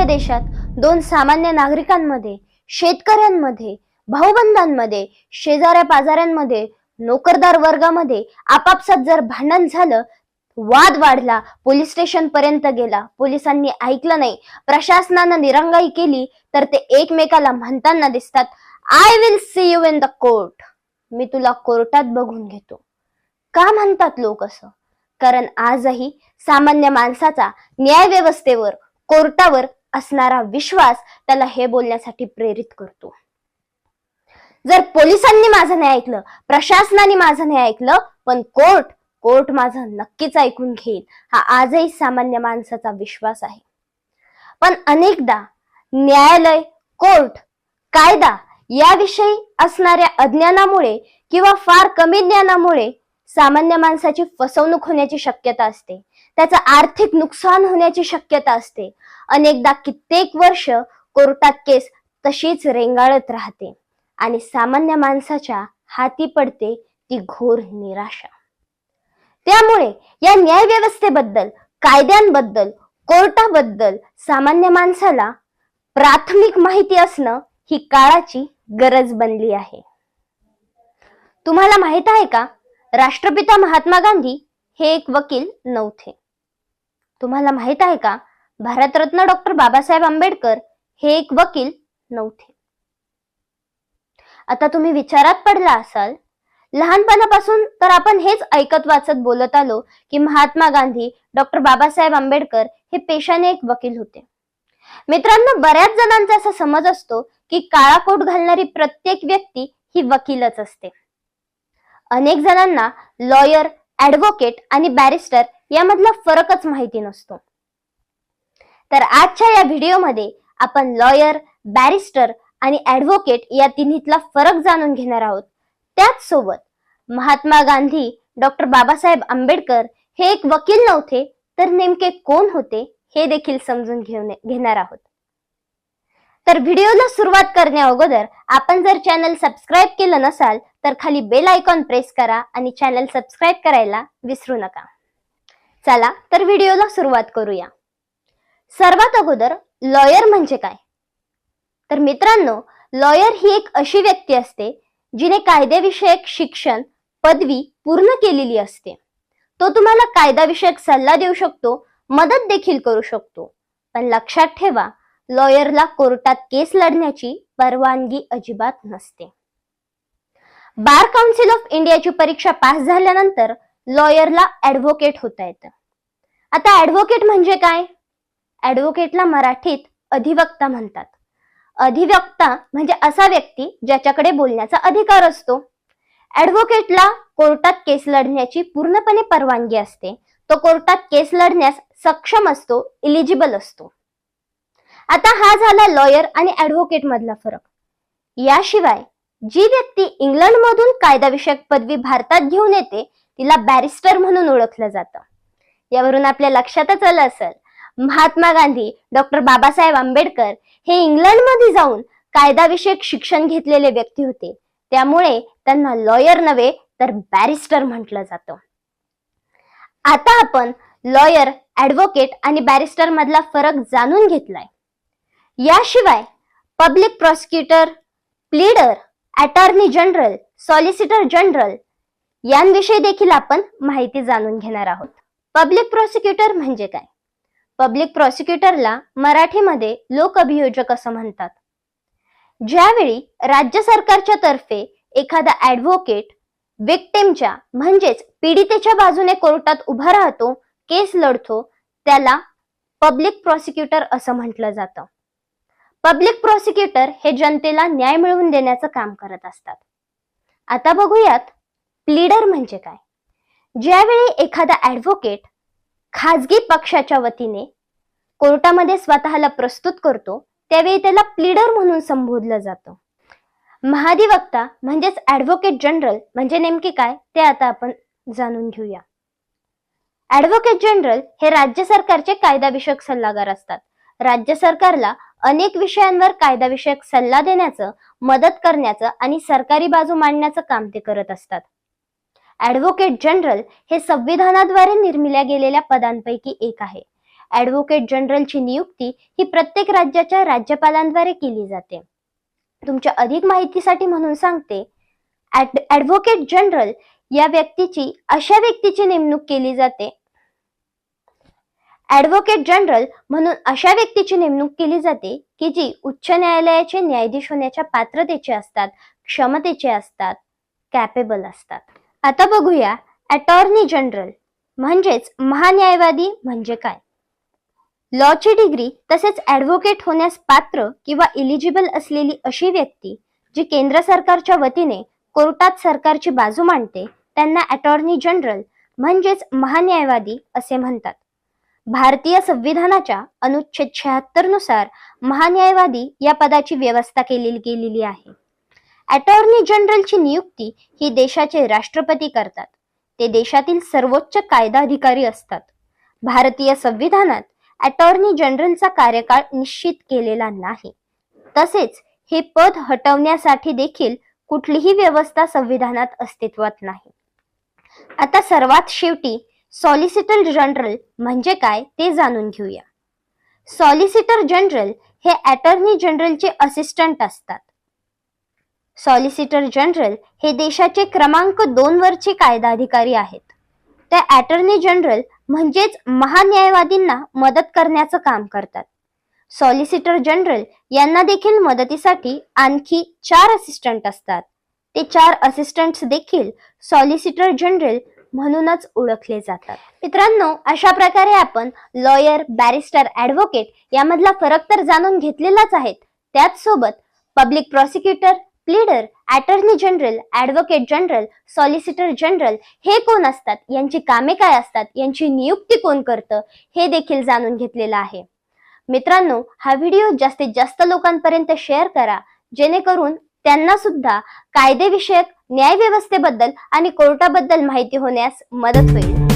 आपल्या देशात दोन सामान्य नागरिकांमध्ये शेतकऱ्यांमध्ये भाऊबंधांमध्ये शेजाऱ्या पाजाऱ्यांमध्ये नोकरदार वर्गामध्ये आपापसात जर भांडण झालं वाद वाढला पोलीस स्टेशन पर्यंत गेला पोलिसांनी ऐकलं नाही प्रशासनानं निरंगाई केली तर ते एकमेकाला म्हणताना दिसतात I will see you in the court मी तुला कोर्टात बघून घेतो. का म्हणतात लोक असं? कारण आजही सामान्य माणसाचा न्याय व्यवस्थेवर कोर्टावर असणारा विश्वास त्याला हे बोलण्यासाठी प्रेरित करतो. जर पोलिसांनी माझं नाही ऐकलं प्रशासनाने माझं नाही ऐकलं पण कोर्ट कोर्ट माझं नक्कीच ऐकून घेईल हा आजही सामान्य माणसाचा विश्वास आहे. पण अनेकदा न्यायालय कोर्ट कायदा याविषयी असणाऱ्या अज्ञानामुळे किंवा फार कमी ज्ञानामुळे सामान्य माणसाची फसवणूक होण्याची शक्यता असते. त्याचं आर्थिक नुकसान होण्याची शक्यता असते. अनेकदा कित्येक वर्ष कोर्टात केस तशीच रेंगाळत राहते आणि सामान्य माणसाच्या हाती पडते ती घोर निराशा. त्यामुळे या न्याय व्यवस्थेबद्दल कायद्यांबद्दल कोर्टाबद्दल सामान्य माणसाला प्राथमिक माहिती असणं ही काळाची गरज बनली आहे. तुम्हाला माहीत आहे का? राष्ट्रपिता महात्मा गांधी हे एक वकील नव्हते. तुम्हाला माहीत आहे का? भारतरत्न डॉक्टर बाबासाहेब आंबेडकर हे एक वकील नव्हते. आता तुम्ही विचारात पडला असाल लहानपणापासून तर आपण हेच ऐकत वाचत बोलत आलो की महात्मा गांधी डॉक्टर बाबासाहेब आंबेडकर हे पेशाने एक वकील होते. मित्रांनो बऱ्याच जणांचा असा समज असतो की काळा कोट घालणारी प्रत्येक व्यक्ती ही वकीलच असते. अनेक जणांना लॉयर ऍडव्होकेट आणि बॅरिस्टर यामधला फरकच माहिती नसतो. तर आजच्या या व्हिडिओमध्ये आपण लॉयर बॅरिस्टर आणि ऍडव्होकेट या तिन्हीतला फरक जाणून घेणार आहोत. त्याच सोबत महात्मा गांधी डॉक्टर बाबासाहेब आंबेडकर हे एक वकील नव्हते तर नेमके कोण होते हे देखील समजून घेऊन घेणार आहोत. तर व्हिडिओला सुरुवात करण्या अगोदर आपण जर चॅनल सबस्क्राईब केलं नसाल तर खाली बेल आयकॉन प्रेस करा आणि चॅनल सबस्क्राईब करायला विसरू नका. चला तर व्हिडिओला सुरुवात करूया. सर्वात अगोदर लॉयर म्हणजे काय? तर मित्रांनो लॉयर ही एक अशी व्यक्ती असते जिने कायदेविषयक शिक्षण पदवी पूर्ण केलेली असते. तो तुम्हाला कायदाविषयक सल्ला देऊ शकतो मदत देखील करू शकतो. पण लक्षात ठेवा लॉयरला कोर्टात केस लढण्याची परवानगी अजिबात नसते. बार काउन्सिल ऑफ इंडियाची परीक्षा पास झाल्यानंतर लॉयरला ऍडव्होकेट होता येतं. आता ऍडव्होकेट म्हणजे काय? ऍडव्होकेटला मराठीत अधिवक्ता म्हणतात. अधिवक्ता म्हणजे असा व्यक्ती ज्याच्याकडे बोलण्याचा अधिकार असतो. ऍडव्होकेटला कोर्टात केस लढण्याची पूर्णपणे परवानगी असते. तो कोर्टात केस लढण्यास सक्षम असतो इलिजिबल असतो. आता हा झाला लॉयर आणि ऍडव्होकेट मधला फरक. याशिवाय जी व्यक्ती इंग्लंडमधून कायदाविषयक पदवी भारतात घेऊन येते तिला बॅरिस्टर म्हणून ओळखलं जातं. यावरून आपल्या लक्षातच आलं असेल महात्मा गांधी डॉक्टर बाबासाहेब आंबेडकर हे इंग्लंडमध्ये जाऊन कायदाविषयक शिक्षण घेतलेले व्यक्ती होते. त्यामुळे त्यांना लॉयर नव्हे तर बॅरिस्टर म्हटलं जातं. आता आपण लॉयर ऍडव्होकेट आणि बॅरिस्टर मधला फरक जाणून घेतलाय. याशिवाय public prosecutor pleader attorney general solicitor general यांविषयी देखील आपण माहिती जाणून घेणार आहोत. पब्लिक प्रॉसिक्युटर म्हणजे काय? पब्लिक प्रॉसिक्युटरला मराठीमध्ये लोक अभियोजक असं म्हणतात. ज्यावेळी राज्य सरकारच्या तर्फे एखादा ऍडव्होकेट विक्टिमच्या म्हणजेच पीडितेच्या बाजूने कोर्टात उभा राहतो केस लढतो त्याला पब्लिक प्रॉसिक्युटर असं म्हटलं जातं. पब्लिक प्रॉसिक्युटर हे जनतेला न्याय मिळवून देण्याचं काम करत असतात. आता बघूयात लीडर म्हणजे काय? ज्यावेळी एखादा ऍडव्होकेट खाजगी पक्षाच्या वतीने कोर्टामध्ये स्वतःला प्रस्तुत करतो त्यावेळी त्याला प्लीडर म्हणून संबोधलं जातं. महाधिवक्ता म्हणजेच ऍडव्होकेट जनरल म्हणजे नेमके काय ते आता आपण जाणून घेऊया. ऍडव्होकेट जनरल हे राज्य सरकारचे कायदाविषयक सल्लागार असतात. राज्य सरकारला अनेक विषयांवर कायदाविषयक सल्ला देण्याचं मदत करण्याचं आणि सरकारी बाजू मांडण्याचं काम ते करत असतात. ॲडव्होकेट जनरल हे संविधानाद्वारे निर्मिल्या गेलेल्या पदांपैकी एक आहे. ॲडव्होकेट जनरलची नियुक्ती ही प्रत्येक राज्याच्या राज्यपालांद्वारे केली जाते. तुमच्या अधिक माहितीसाठी म्हणून सांगते ॲडव्होकेट जनरल या व्यक्तीची अशा व्यक्तीची नेमणूक केली जाते. ॲडव्होकेट जनरल म्हणून अशा व्यक्तीची नेमणूक केली जाते की जी उच्च न्यायालयाचे न्यायाधीश होण्याच्या पात्रतेचे असतात क्षमतेचे असतात कॅपेबल असतात. आता बघूया अटॉर्नी जनरल म्हणजेच महान्यायवादी म्हणजे काय? लॉची डिग्री तसेच ऍडव्होकेट होण्यास पात्र किंवा इलिजिबल असलेली अशी व्यक्ती जी केंद्र सरकारच्या वतीने कोर्टात सरकारची बाजू मांडते त्यांना अटॉर्नी जनरल म्हणजेच महान्यायवादी असे म्हणतात. भारतीय संविधानाच्या अनुच्छेद शहात्तरनुसार महान्यायवादी या पदाची व्यवस्था केली गेलेली आहे. अटॉर्नी जनरलची नियुक्ती ही देशाचे राष्ट्रपती करतात. ते देशातील सर्वोच्च कायदा अधिकारी असतात. भारतीय संविधानात अटॉर्नी जनरलचा कार्यकाळ निश्चित केलेला नाही. तसेच हे पद हटवण्यासाठी देखील कुठलीही व्यवस्था संविधानात अस्तित्वात नाही. आता सर्वात शेवटी सॉलिसिटर जनरल म्हणजे काय ते जाणून घेऊया. सॉलिसिटर जनरल हे अटॉर्नी जनरलचे असिस्टंट असतात. सॉलिसिटर जनरल हे देशाचे क्रमांक दोन वरचे कायदा अधिकारी आहेत. ते अटॉर्नी जनरल म्हणजेच महान्यायवादींना मदत करण्याचं काम करतात. सॉलिसिटर जनरल यांना देखील मदतीसाठी आणखी चार असिस्टंट असतात. ते चार असिस्टंट्स देखील सॉलिसिटर जनरल म्हणूनच ओळखले जातात. मित्रांनो अशा प्रकारे आपण लॉयर बॅरिस्टर ऍडव्होकेट यामधला फरक तर जाणून घेतलेलाच आहेत त्याचसोबत public prosecutor pleader attorney general advocate general solicitor general हे कोण असतात? यांची कामे काय असतात? यांची नियुक्ती कोण करतं? हे देखील जाणून घेतलेलं आहे. मित्रांनो हा व्हिडिओ जास्तीत जास्त लोकांपर्यंत शेअर करा. जेणेकरून त्यांना सुद्धा कायदेविषयक न्याय व्यवस्थेबद्दल आणि कोर्टाबद्दल माहिती होण्यास मदत होईल.